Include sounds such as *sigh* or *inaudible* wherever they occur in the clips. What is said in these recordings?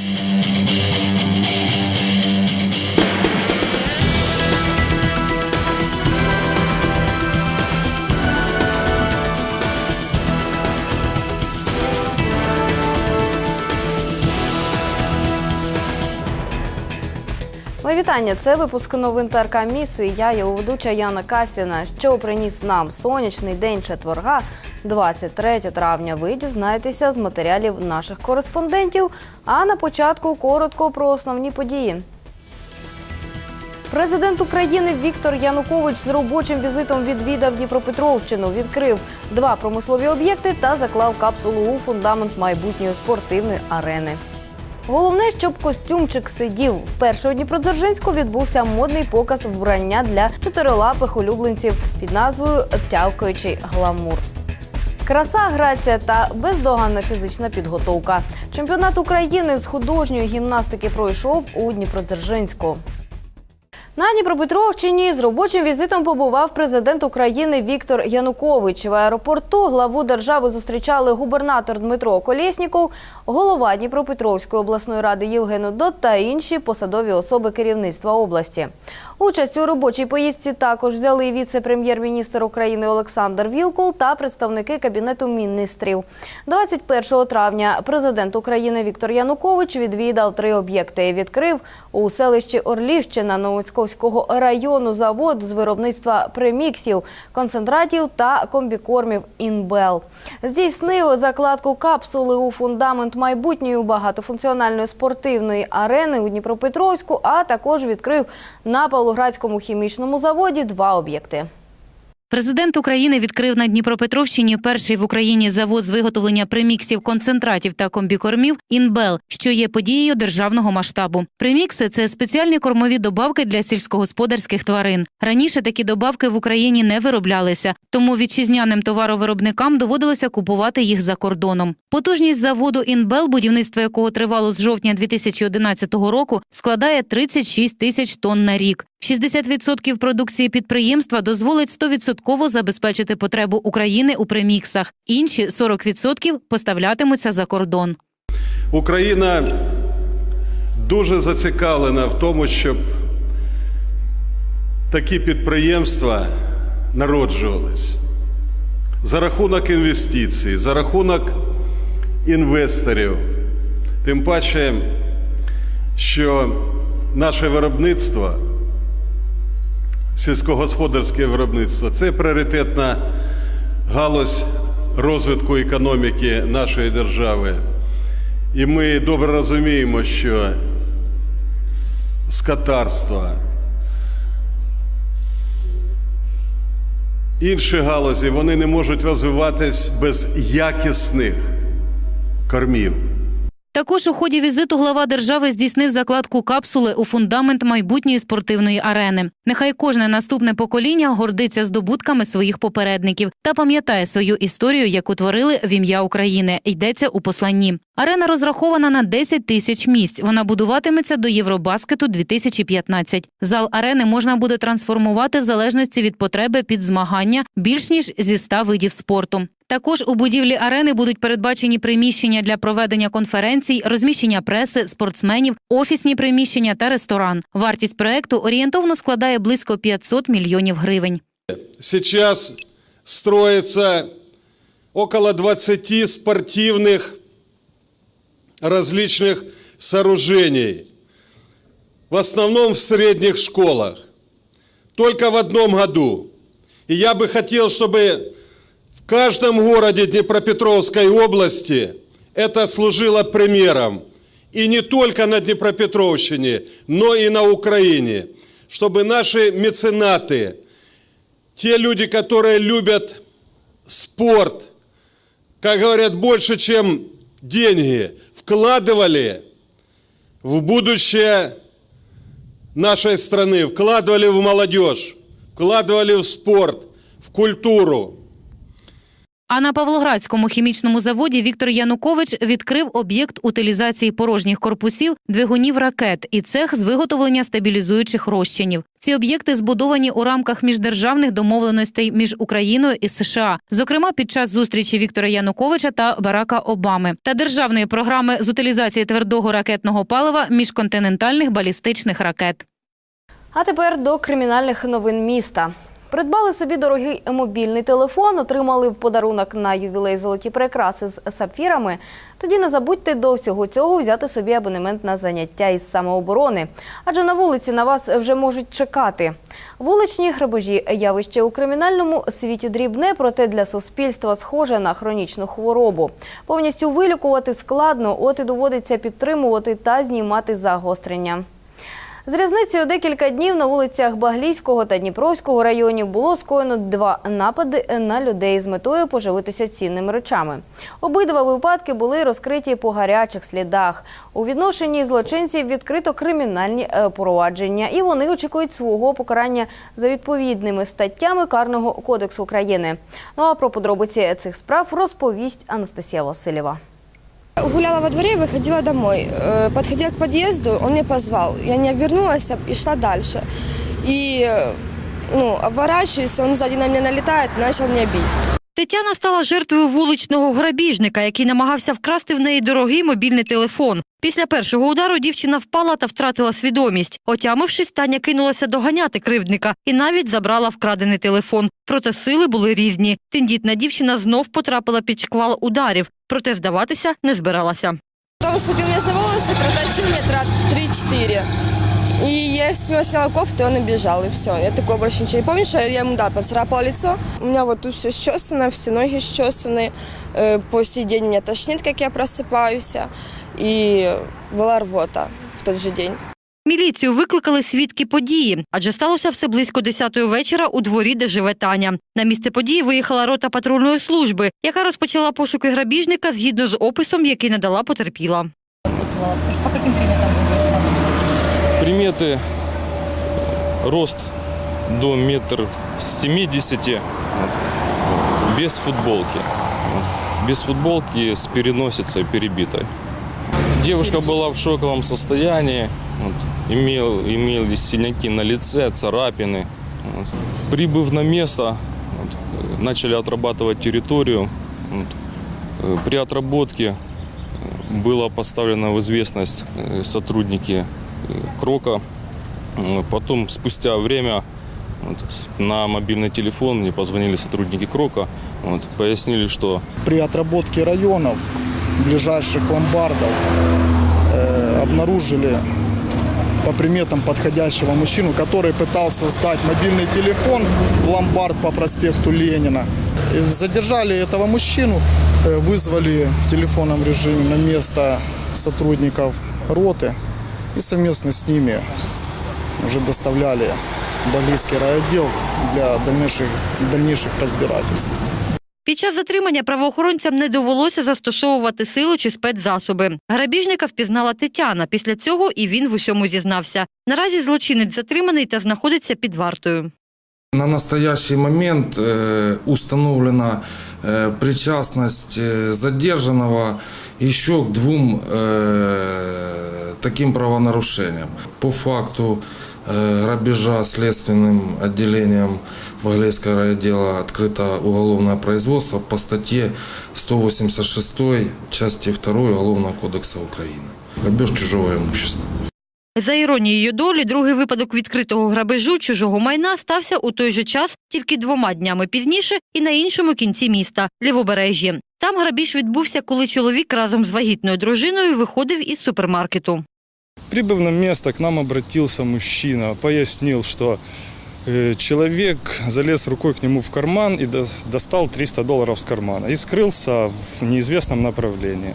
Thank you. Вітання. Це випуск новин ТРК Міси. Я його ведуча Яна Касіна. Що приніс нам сонячний день четверга, 23 травня. Ви дізнаєтеся з матеріалів наших кореспондентів. А на початку коротко про основні події. Президент України Віктор Янукович з робочим візитом відвідав Дніпропетровщину, відкрив два промислові об'єкти та заклав капсулу у фундамент майбутньої спортивної арени. Головне, щоб костюмчик сидів. Вперше у Дніпродзержинську відбувся модний показ вбрання для чотирилапих улюбленців під назвою Тявкаючий гламур. Краса, грація та бездоганна фізична підготовка. Чемпіонат України з художньої гімнастики пройшов у Дніпродзержинську. На Дніпропетровщині з робочим візитом побував президент України Віктор Янукович. В аеропорту главу держави зустрічали губернатор Дмитро Колєсніков, голова Дніпропетровської обласної ради Євген Удот та інші посадові особи керівництва області. Участь у робочій поїздці також взяли віце-прем'єр-міністр України Олександр Вілкул та представники кабінету міністрів. 21 травня президент України Віктор Янукович відвідав три об'єкти. Відкрив у селищі Орлівщина Новоцьковського району завод з виробництва преміксів, концентратів та комбікормів «Інбел». Здійснив закладку капсули у фундамент майбутньої багатофункціональної спортивної арени у Дніпропетровську, а також відкрив на Павлоградському хімічному заводі два об'єкти. Президент України відкрив на Дніпропетровщині перший в Україні завод з виготовлення преміксів, концентратів та комбікормів «Інбел», що є подією державного масштабу. Премікси це спеціальні кормові добавки для сільськогосподарських тварин. Раніше такі добавки в Україні не вироблялися, тому вітчизняним товаровиробникам доводилося купувати їх за кордоном. Потужність заводу «Інбел», будівництво якого тривало з жовтня 2011 року, складає 36 тисяч тонн на рік. 60% продукції підприємства дозволить 100% забезпечити потребу України у преміксах. Інші 40% поставлятимуться за кордон. Україна дуже зацікавлена в тому, щоб такі підприємства народжувались за рахунок інвестицій, за рахунок інвесторів. Тим паче, що наше виробництво, сільськогосподарське виробництво це пріоритетна галузь розвитку економіки нашої держави. І ми добре розуміємо, що скотарство, інші галузі вони не можуть розвиватись без якісних кормів. Також у ході візиту глава держави здійснив закладку капсули у фундамент майбутньої спортивної арени. Нехай кожне наступне покоління гордиться здобутками своїх попередників та пам'ятає свою історію, яку творили в ім'я України. Йдеться у посланні. Арена розрахована на 10 тисяч місць. Вона будуватиметься до Євробаскету 2015. Зал арени можна буде трансформувати в залежності від потреби під змагання більш ніж зі 100 видів спорту. Також у будівлі арени будуть передбачені приміщення для проведення конференцій, розміщення преси, спортсменів, офісні приміщення та ресторан. Вартість проекту орієнтовно складає близько 500 мільйонів гривень. Сейчас строится около 20 спортивных различных сооружений, в основном в средних школах, только в одном году. И я бы хотел, чтобы в каждом городе Днепропетровской области это служило примером. И не только на Днепропетровщине, но и на Украине. Чтобы наши меценаты, те люди, которые любят спорт, как говорят, больше, чем деньги, вкладывали в будущее нашей страны, вкладывали в молодежь, вкладывали в спорт, в культуру. А на Павлоградському хімічному заводі Віктор Янукович відкрив об'єкт утилізації порожніх корпусів двигунів ракет і цех з виготовлення стабілізуючих розчинів. Ці об'єкти збудовані у рамках міждержавних домовленостей між Україною і США, зокрема під час зустрічі Віктора Януковича та Барака Обами, та державної програми з утилізації твердого ракетного палива міжконтинентальних балістичних ракет. А тепер до кримінальних новин міста. Придбали собі дорогий мобільний телефон, отримали в подарунок на ювілей золоті прикраси з сапфірами. Тоді не забудьте до всього цього взяти собі абонемент на заняття із самооборони. Адже на вулиці на вас вже можуть чекати. Вуличні грабежі явище у кримінальному світі дрібне, проте для суспільства схоже на хронічну хворобу. Повністю вилікувати складно, от і доводиться підтримувати та знімати загострення. З різницею декілька днів на вулицях Баглійського та Дніпровського районів було скоєно два напади на людей з метою поживитися цінними речами. Обидва випадки були розкриті по гарячих слідах. У відношенні злочинців відкрито кримінальні е, провадження, і вони очікують свого покарання за відповідними статтями Карного кодексу України. Ну а про подробиці цих справ розповість Анастасія Васильєва. Гуляла во дворе и выходила домой. Э, Подходя к подъезду, он меня позвал. Я не обернулась и шла дальше. И э, ну, оборачиваюсь, он сзади на меня налетает, начал меня бить. Тетяна стала жертвою вуличного грабіжника, який намагався вкрасти в неї дорогий мобільний телефон. Після першого удару дівчина впала та втратила свідомість. Отямившись, Таня кинулася доганяти кривдника і навіть забрала вкрадений телефон. Проте сили були різні. Тендітна дівчина знов потрапила під шквал ударів, проте здаватися не збиралася. Потом схватил меня за волосы, протащил метра 3-4. И я с него сняла кофту, и он убежал, и все. Я такого больше ничего не помню, что я ему, да, поцарапала лицо. У меня вот тут все счесано, все ноги счесаны. Э, По сей день меня тошнит, как я просыпаюсь. И была рвота в тот же день. Міліцію викликали свідки події, адже сталося все близько 10-ї вечора у дворі, де живе Таня. На місце події виїхала рота патрульної служби, яка розпочала пошуки грабіжника згідно з описом, який надала потерпіла. Приметы. Рост до метр семидесяти. вот, Без футболки. Без футболки с переносицей перебитой. Девушка была в шоковом состоянии. вот, имел, имелись синяки на лице, царапины. вот. Прибыв на место, вот, э, начали отрабатывать территорию. вот. Э, При отработке э, было поставлено в известность сотрудники Крока. Потом, спустя время, вот, на мобильный телефон мне позвонили сотрудники Крока, вот, пояснили, что при отработке районов ближайших ломбардов э, обнаружили по приметам подходящего мужчину, который пытался сдать мобильный телефон в ломбард по проспекту Ленина. Задержали этого мужчину, э, вызвали в телефонном режиме на место сотрудников роты и совместно с ними уже доставляли в Баглийский райотдел для дальнейших, дальнейших разбирательств. Під час затримання правоохоронцям не довелося застосовувати силу чи спецзасоби. Грабіжника впізнала Тетяна. Після цього і він в усьому зізнався. Наразі злочинець затриманий та знаходиться під вартою. На настоящий момент э, установлена э, причастность э, задержанного еще к двум э, таким правонарушениям. По факту э, грабежа следственным отделением Баглейского райотдела открыто уголовное производство по статье 186 части 2 Уголовного кодекса Украины. Грабеж чужого имущества. За іронією долі, другий випадок відкритого грабежу чужого майна стався у той же час, тільки двома днями пізніше, і на іншому кінці міста Лівобережжі. Там грабіж відбувся, коли чоловік разом з вагітною дружиною виходив із супермаркету. Прибыв на место, к нам обратился мужчина, пояснил, что э, человек залез рукой к нему в карман и до- достал 300 долларов с кармана и скрылся в неизвестном направлении.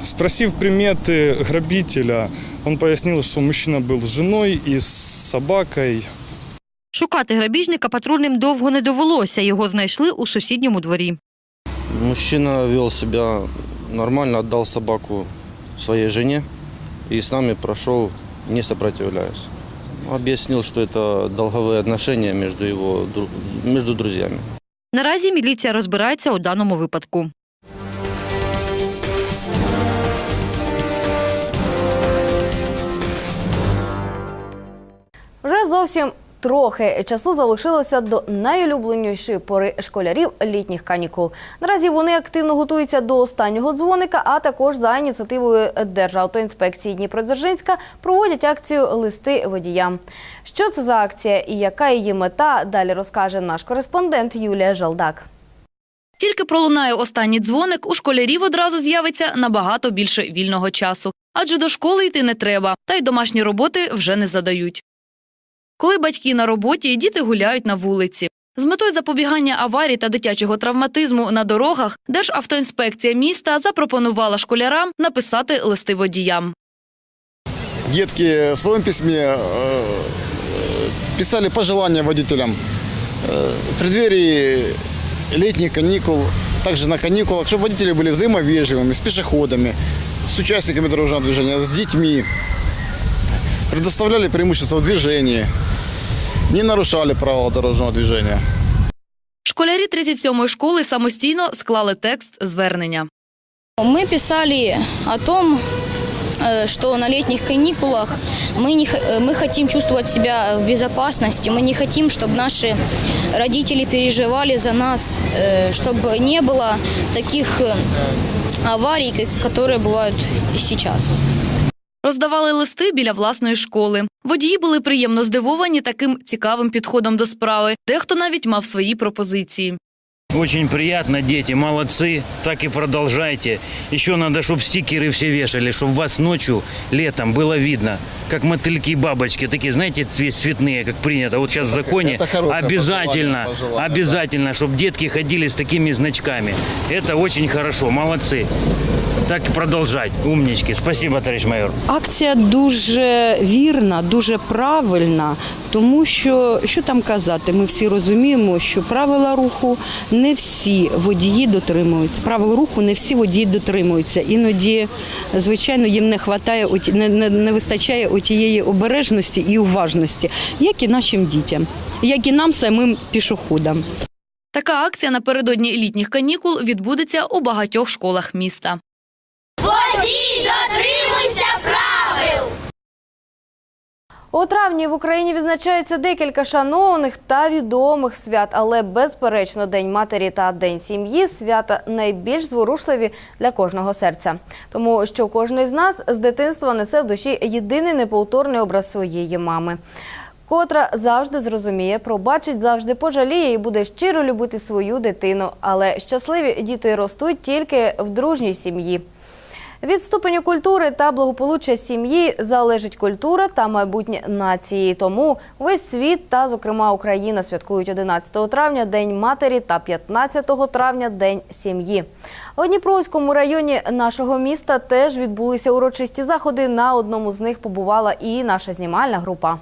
Спросив приметы грабителя, он пояснил, что мужчина был с женой и с собакой. Шукати грабіжника патрульним довго не довелося. Його знайшли у сусідньому дворі. Мужчина вел себя нормально, отдал собаку своей жене и с нами прошел, не сопротивляясь. Объяснил, что это долговые отношения между его дру- между друзьями. Наразі міліція розбирається у даному випадку. Вже зовсім трохи часу залишилося до найулюбленішої пори школярів літніх канікул. Наразі вони активно готуються до останнього дзвоника, а також за ініціативою Державтоінспекції Дніпродзержинська проводять акцію Листи водіям. Що це за акція і яка її мета? Далі розкаже наш кореспондент Юлія Жалдак. Тільки пролунає останній дзвоник, у школярів одразу з'явиться набагато більше вільного часу. Адже до школи йти не треба, та й домашні роботи вже не задають Коли батьки на роботі, діти гуляють на вулиці. З метою запобігання аварій та дитячого травматизму на дорогах Державтоінспекція міста запропонувала школярам написати листи водіям. Детки в своем письме э, писали пожелания водителям э, в преддверии летних каникул, также на каникулах, чтобы водители были взаимовежливыми, с пешеходами, с участниками дорожного движения, с детьми, предоставляли преимущество в движении, не нарушали правила дорожного движения. Школярі 37-ї школи самостійно склали текст звернення. Мы писали о том, э, что на летних каникулах мы, не, х- э, мы хотим чувствовать себя в безопасности, мы не хотим, чтобы наши родители переживали за нас, э, чтобы не было таких э, аварий, как- которые бывают сейчас. Роздавали листи біля власної школи. Водії були приємно здивовані таким цікавим підходом до справи. Дехто навіть мав свої пропозиції. Очень приятно, дети, молодцы, так и продолжайте. Еще надо, чтобы стикеры все вешали, чтобы вас ночью, летом было видно, как мотыльки и бабочки, такие, знаете, цве- цветные, как принято. Вот сейчас в законе это хорошее обязательно, пожелание, пожелание, обязательно, чтобы детки ходили с такими значками. Это очень хорошо, молодцы. Так и продолжать, умнички. Спасибо, товарищ майор. Акція дуже вірна, дуже правильна, тому що що там казати, ми всі розуміємо, що правила руху не всі водії дотримуються. Правил руху не всі водії дотримуються. Іноді, звичайно, їм не хватає не, не, не вистачає отієї обережності і уважності, як і нашим дітям, як і нам самим пішоходам. Така акція напередодні літніх канікул відбудеться у багатьох школах міста. У травні в Україні відзначається декілька шанованих та відомих свят, але безперечно День матері та День сім'ї свята найбільш зворушливі для кожного серця. Тому що кожен з нас з дитинства несе в душі єдиний неповторний образ своєї мами. Котра завжди зрозуміє, пробачить, завжди пожаліє і буде щиро любити свою дитину. Але щасливі діти ростуть тільки в дружній сім'ї. Від ступеню культури та благополуччя сім'ї залежить культура та майбутнє нації. Тому весь світ та, зокрема, Україна святкують 11 травня День матері та 15 травня День сім'ї. У Дніпровському районі нашого міста теж відбулися урочисті заходи. На одному з них побувала і наша знімальна група.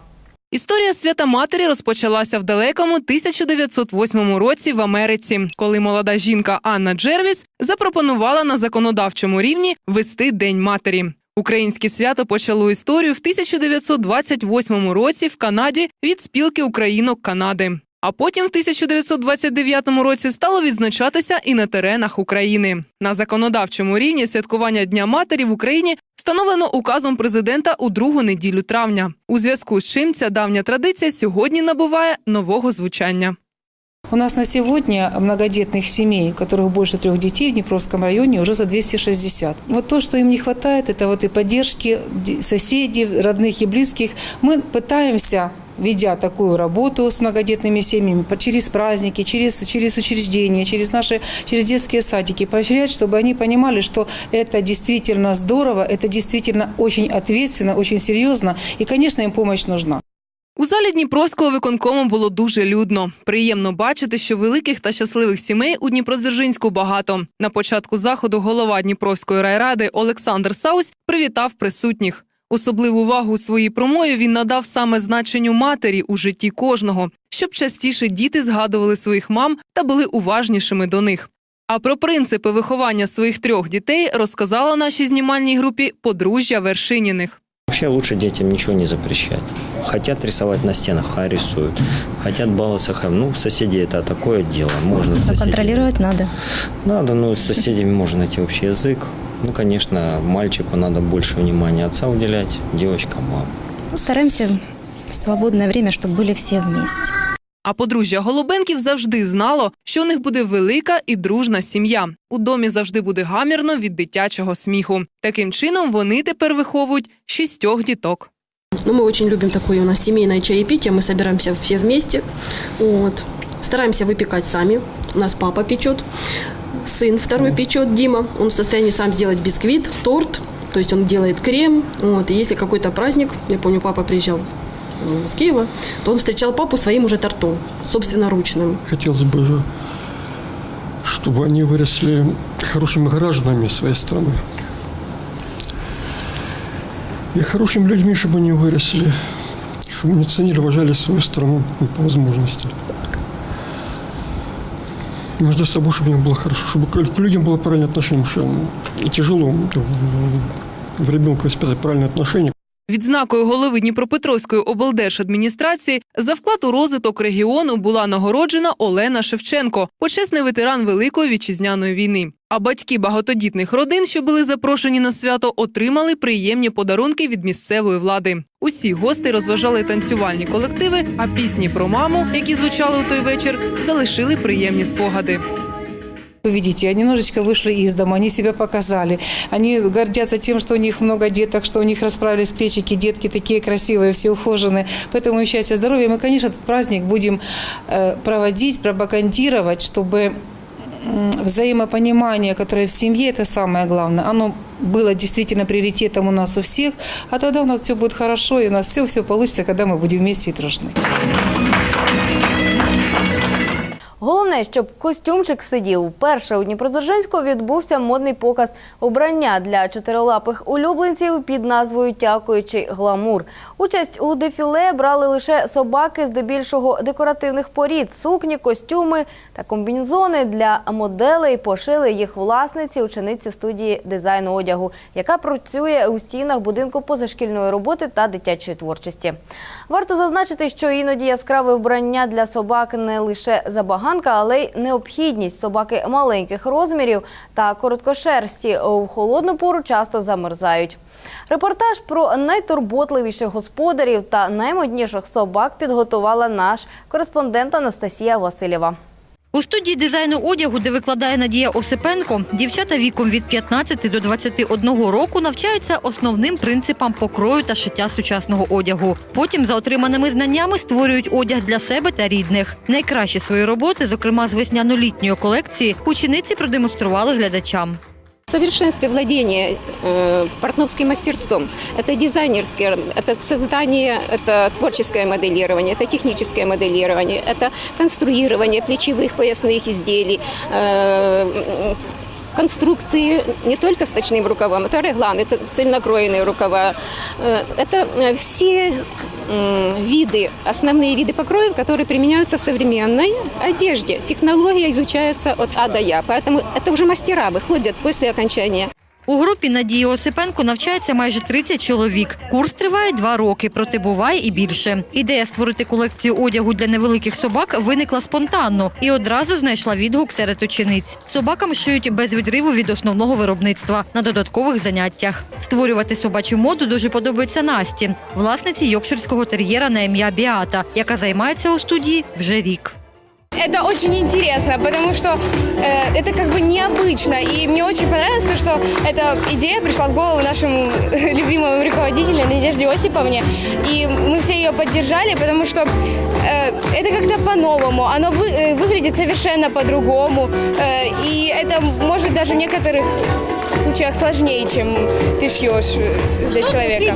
Історія свята матері розпочалася в далекому 1908 році в Америці, коли молода жінка Анна Джервіс запропонувала на законодавчому рівні вести День матері. Українське свято почало історію в 1928 році в Канаді від спілки українок Канади. А потім в 1929 році стало відзначатися і на теренах України. На законодавчому рівні святкування Дня матері в Україні встановлено указом президента у другу неділю травня. У зв'язку з чим ця давня традиція сьогодні набуває нового звучання. У нас на сегодня многодетных семей, у которых больше трех детей в Днепровском районе, уже за 260. Вот то, что им не хватает, это вот и поддержки ди- соседей, родных и близких. Мы пытаемся ведя такую работу с многодетными семьями по- через праздники, через, через учреждения, через наши через детские садики, поощрять, чтобы они понимали, что это действительно здорово, это действительно очень ответственно, очень серьезно, и, конечно, им помощь нужна. У залі Дніпровського виконкому було дуже людно. Приємно бачити, що великих та щасливих сімей у Дніпродзержинську багато. На початку заходу голова Дніпровської райради Олександр Саусь привітав присутніх. Особливу увагу у своїй промові він надав саме значенню матері у житті кожного, щоб частіше діти згадували своїх мам та були уважнішими до них. А про принципи виховання своїх трьох дітей розказала нашій знімальній групі подружжя Вершиніних. Вообще лучше детям ничего не запрещать. Хотят рисовать на стенах, хай рисуют. Хотят баловаться, хай. Ну, соседи это такое дело. Можно с соседями. Контролировать надо. Надо, но с соседями можно найти общий язык. Ну, конечно, мальчику надо больше внимания отца уделять, девочкам мам. Ну, стараемся в свободное время, чтобы были все вместе. А подружжя Голубенків завжди знало, що у них буде велика і дружна сім'я. У домі завжди буде гамірно від дитячого сміху. Таким чином вони тепер виховують шістьох діток. Ну, мы очень любим такое у нас семейное чаепитие. Мы собираемся все вместе. Вот. Стараемся выпекать сами. У нас папа печет, Сын второй печет, Дима. Он в состоянии сам сделать бисквит, торт. То есть он делает крем. Вот. И если какой-то праздник, я помню, папа приезжал с Киева, то он встречал папу своим уже тортом, собственноручным. Хотелось бы же, чтобы они выросли хорошими гражданами своей страны. И хорошими людьми, чтобы они выросли, чтобы они ценили, уважали свою страну ну, по возможности. И Между собой, чтобы им было хорошо, чтобы к к людям было правильное отношение, потому что ну, тяжело ну, в ребенка воспитать правильное отношение. Відзнакою голови Дніпропетровської облдержадміністрації за вклад у розвиток регіону була нагороджена Олена Шевченко, почесний ветеран Великої вітчизняної війни. А батьки багатодітних родин, що були запрошені на свято, отримали приємні подарунки від місцевої влади. Усі гости розважали танцювальні колективи, а пісні про маму, які звучали у той вечір, залишили приємні спогади. Вы видите, они немножечко вышли из дома, они себя показали. Они гордятся тем, что у них много деток, что у них расправились плечики, детки такие красивые, все ухоженные. Поэтому им счастья, здоровья. Мы, конечно, этот праздник будем э, проводить, пропагандировать, чтобы взаимопонимание, которое в семье, это самое главное, оно было действительно приоритетом у нас у всех, а тогда у нас все будет хорошо, и у нас все-все получится, когда мы будем вместе и дружны. Головне, щоб костюмчик сидів. Вперше у Дніпродзержинську відбувся модний показ обрання для чотирилапих улюбленців під назвою Тякуючий гламур. Участь у дефіле брали лише собаки, здебільшого декоративних порід, сукні, костюми та комбінезони для моделей пошили їх власниці, учениці студії дизайну одягу, яка працює у стінах будинку позашкільної роботи та дитячої творчості. Варто зазначити, що іноді яскраве вбрання для собак не лише забаганка, але й необхідність. Собаки маленьких розмірів та короткошерсті у холодну пору часто замерзають. Репортаж про найтурботливіших господарів та наймодніших собак підготувала наш кореспондент Анастасія Васильєва. У студії дизайну одягу, де викладає Надія Осипенко, дівчата віком від 15 до 21 року навчаються основним принципам покрою та шиття сучасного одягу. Потім за отриманими знаннями створюють одяг для себе та рідних. Найкращі свої роботи, зокрема з весняно-літньої колекції, учениці продемонстрували глядачам. Совершенствие владения э, портновским мастерством. Это дизайнерское, это создание, это творческое моделирование, это техническое моделирование, это конструирование плечевых поясных изделий, э, конструкции не только с точным рукавом, это реглан, это цельнокроенные рукава. Э, Это э, все м, виды, основные виды покроев, которые применяются в современной одежде. Технология изучается от А до Я, поэтому это уже мастера выходят после окончания. У групі Надії Осипенко навчається майже 30 чоловік. Курс триває два роки, проте буває і більше. Ідея створити колекцію одягу для невеликих собак виникла спонтанно і одразу знайшла відгук серед учениць. Собакам шиють без відриву від основного виробництва на додаткових заняттях. Створювати собачу моду дуже подобається Насті, власниці йокширського тер'єра на ім'я Біата, яка займається у студії вже рік. Это очень интересно, потому что э, это как бы необычно. И мне очень понравилось то, что эта идея пришла в голову нашему *laughs* любимому руководителю Надежде Осиповне. И мы все ее поддержали, потому что э, это как-то по-новому. Оно вы- э, выглядит совершенно по-другому. Э, и это может даже в некоторых случаях сложнее, чем ты шьешь э, для человека.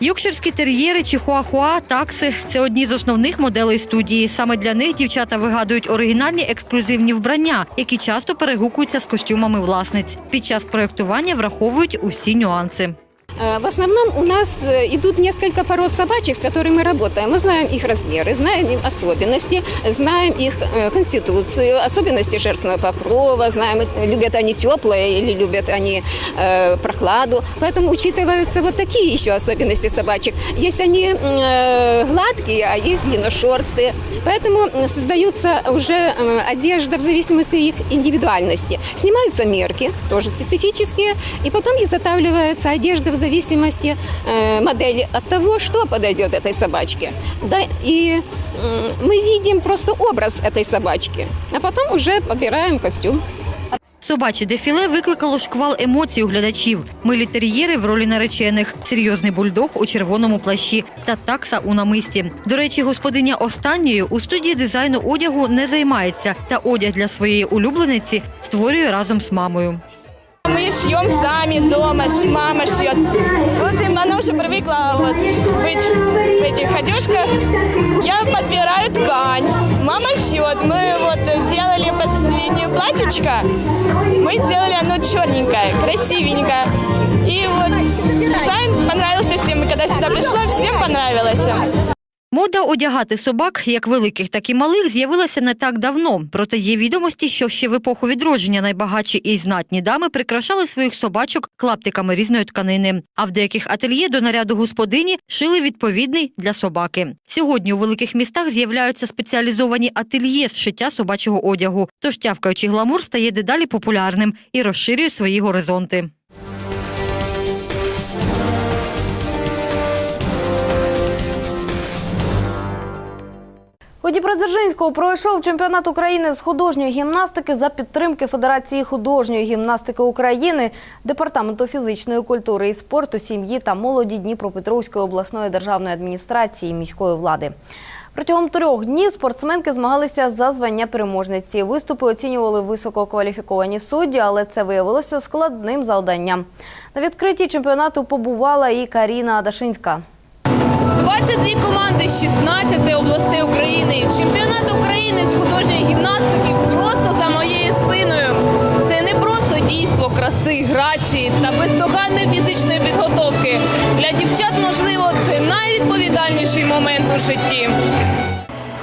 Йокширські тер'єри, чихуахуа, такси – це одні з основних моделей студії. Саме для них дівчата вигадують оригінальні ексклюзивні вбрання, які часто перегукуються з костюмами власниць. Під час проєктування враховують усі нюанси. Э, В основном у нас э, идут несколько пород собачек, с которыми мы работаем. Мы знаем их размеры, знаем их особенности, знаем их э, конституцию, особенности шерстного покрова, знаем, любят они теплое или любят они э, прохладу. Поэтому учитываются вот такие еще особенности собачек. Есть они э, гладкие, а есть длинношерстые. Поэтому создаются уже одежда в зависимости от их индивидуальности. Снимаются мерки, тоже специфические, и потом изготавливается одежда в зависимости э, модели от того, что подойдет этой собачке. Да, и м, мы видим просто образ этой собачки, а потом уже подбираем костюм. Собаче дефіле викликало шквал емоцій у глядачів. Милі тер'єри в ролі наречених, серйозний бульдог у червоному плащі та такса у намисті. До речі, господиня останньої у студії дизайну одягу не займається та одяг для своєї улюблениці створює разом з мамою. Мы шьем сами дома, мама шьет. Вот и она уже привыкла вот быть в этих одежках. Я подбираю ткань, мама шьет. Мы вот делали последнее платьечко, мы делали оно черненькое, красивенькое. И вот дизайн понравился всем. И когда сюда пришла, всем понравилось. Мода одягати собак, як великих, так і малих, з'явилася не так давно. Проте є відомості, що ще в епоху відродження найбагатші і знатні дами прикрашали своїх собачок клаптиками різної тканини. А в деяких ательє до наряду господині шили відповідний для собаки. Сьогодні у великих містах з'являються спеціалізовані ательє з шиття собачого одягу. Тож тявкаючий гламур стає дедалі популярним і розширює свої горизонти. У Дніпродзержинського пройшов чемпіонат України з художньої гімнастики за підтримки Федерації художньої гімнастики України, Департаменту фізичної культури і спорту, сім'ї та молоді Дніпропетровської обласної державної адміністрації міської влади. Протягом трьох днів спортсменки змагалися за звання переможниці. Виступи оцінювали висококваліфіковані судді, але це виявилося складним завданням. На відкритті чемпіонату побувала і Каріна Адашинська. 22 команди з 16 областей України. Чемпіонат України з художньої гімнастики просто за моєю спиною. Це не просто дійство краси, грації та бездоганної фізичної підготовки. Для дівчат, можливо, це найвідповідальніший момент у житті.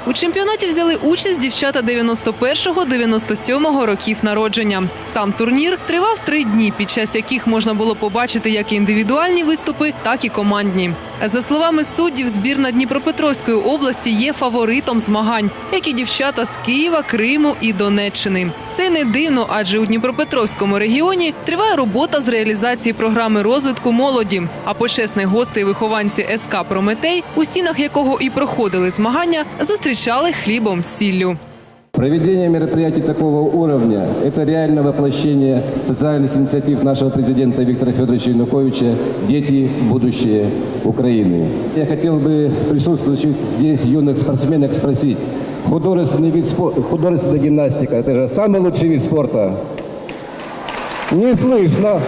У чемпіонаті взяли участь дівчата 91-97 років народження. Сам турнір тривав три дні, під час яких можна було побачити як індивідуальні виступи, так і командні. За словами суддів, збірна Дніпропетровської області є фаворитом змагань, як і дівчата з Києва, Криму і Донеччини. Це не дивно, адже у Дніпропетровському регіоні триває робота з реалізації програми розвитку молоді. А почесних гостей вихованці СК Прометей, у стінах якого і проходили змагання, зустрічали хлібом з сіллю. Проведение мероприятий такого уровня – это реальное воплощение социальных инициатив нашего президента Виктора Федоровича Януковича «Дети – будущее Украины». Я хотел бы присутствующих здесь юных спортсменок спросить, художественный вид спо- художественная гимнастика – это же самый лучший вид спорта? Не слышно.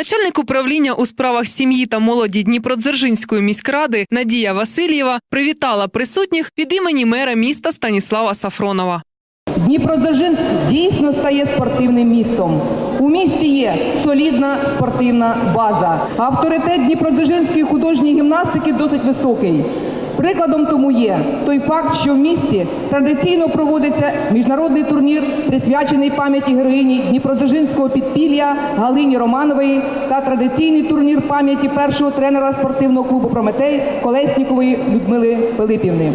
Начальник управління у справах сім'ї та молоді Дніпродзержинської міськради Надія Васильєва привітала присутніх від імені мера міста Станіслава Сафронова. Дніпродзержинськ дійсно стає спортивним містом. У місті є солідна спортивна база. Авторитет Дніпродзержинської художньої гімнастики досить високий. Прикладом тому є той факт, що в місті традиційно проводиться міжнародний турнір, присвячений пам'яті героїні Дніпродзержинського підпілля Галині Романової та традиційний турнір пам'яті першого тренера спортивного клубу Прометей Колеснікової Людмили Пилипівни.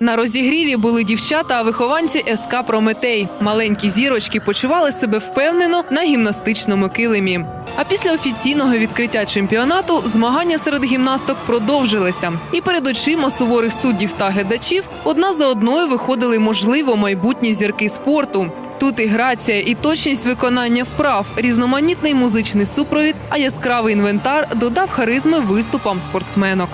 На розігріві були дівчата, а вихованці СК Прометей. Маленькі зірочки почували себе впевнено на гімнастичному килимі. А після офіційного відкриття чемпіонату змагання серед гімнасток продовжилися. І перед очима суворих суддів та глядачів одна за одною виходили можливо майбутні зірки спорту. Тут і грація, і точність виконання вправ, різноманітний музичний супровід, а яскравий інвентар додав харизми виступам спортсменок.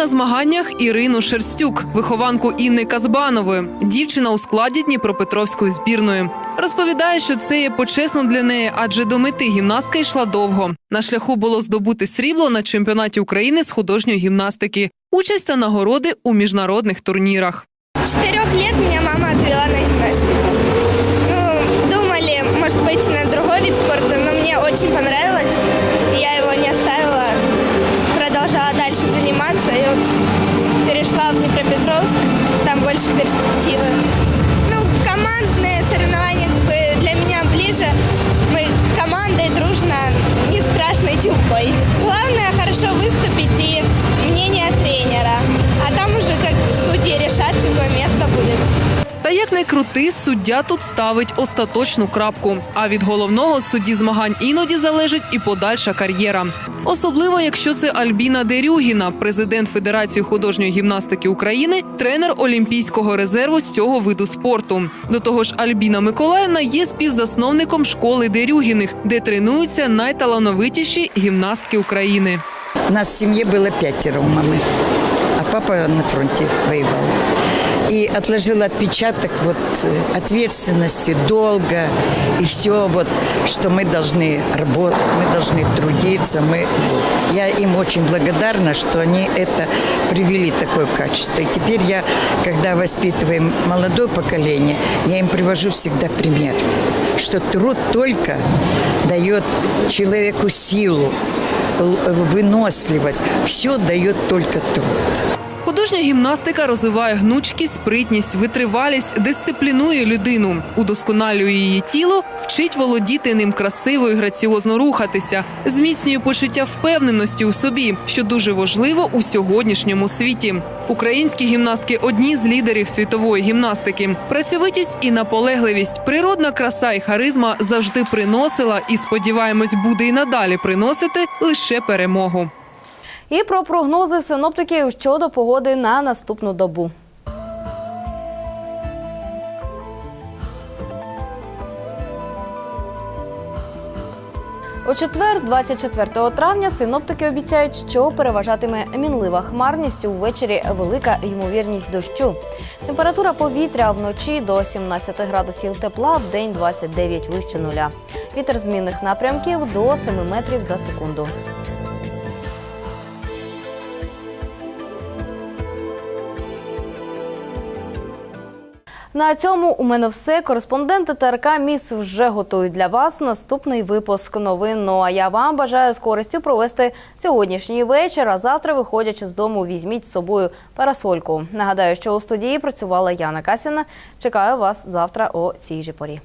На змаганнях Ірину Шерстюк, вихованку Інни Казбанової. Дівчина у складі Дніпропетровської збірної. Розповідає, що це є почесно для неї, адже до мети гімнастка йшла довго. На шляху було здобути срібло на чемпіонаті України з художньої гімнастики, участь та нагороди у міжнародних турнірах. С четырех лет меня мама отвела на гимнастику. Ну, думали, может пойти на другой вид спорта, но мне очень понравилось. Заниматься. И вот перешла в Днепропетровск, там больше перспективы. Ну, командные соревнования как бы для меня ближе. Мы командой дружно, не страшно идти в бой. Главное хорошо выступить и як не крути, суддя тут ставить остаточну крапку. А від головного судді змагань іноді залежить і подальша кар'єра. Особливо, якщо це Альбіна Дерюгіна, президент Федерації художньої гімнастики України, тренер Олімпійського резерву з цього виду спорту. До того ж, Альбіна Миколаївна є співзасновником школи Дерюгіних, де тренуються найталановитіші гімнастки України. У нас в семье было пятеро у мамы, а папа на фронте воевал. Отложил отпечаток вот э, ответственности, долга и все вот, что мы должны работать, мы должны трудиться. Мы, я им очень благодарна, что они это привели такое качество. И теперь я, когда воспитываем молодое поколение, я им привожу всегда пример, что труд только дает человеку силу, л- выносливость. Все дает только труд. Художня гімнастика розвиває гнучкість, спритність, витривалість, дисциплінує людину, удосконалює її тіло, вчить володіти ним красиво і граціозно рухатися, зміцнює почуття впевненості у собі, що дуже важливо у сьогоднішньому світі. Українські гімнастки одні з лідерів світової гімнастики. Працьовитість і наполегливість, природна краса і харизма завжди приносила і, сподіваємось, буде і надалі приносити лише перемогу. І про прогнози синоптиків щодо погоди на наступну добу. У четвер, 24 травня, синоптики обіцяють, що переважатиме мінлива хмарність увечері велика ймовірність дощу. Температура повітря вночі до 17 градусів тепла, в день 29 вище нуля. Вітер змінних напрямків до 7 метрів за секунду. На цьому у мене все. Кореспонденти ТРК Міс вже готують для вас наступний випуск новин. Ну а я вам бажаю з користю провести сьогоднішній вечір. А завтра, виходячи з дому, візьміть з собою парасольку. Нагадаю, що у студії працювала Яна Касіна. Чекаю вас завтра о цій же порі.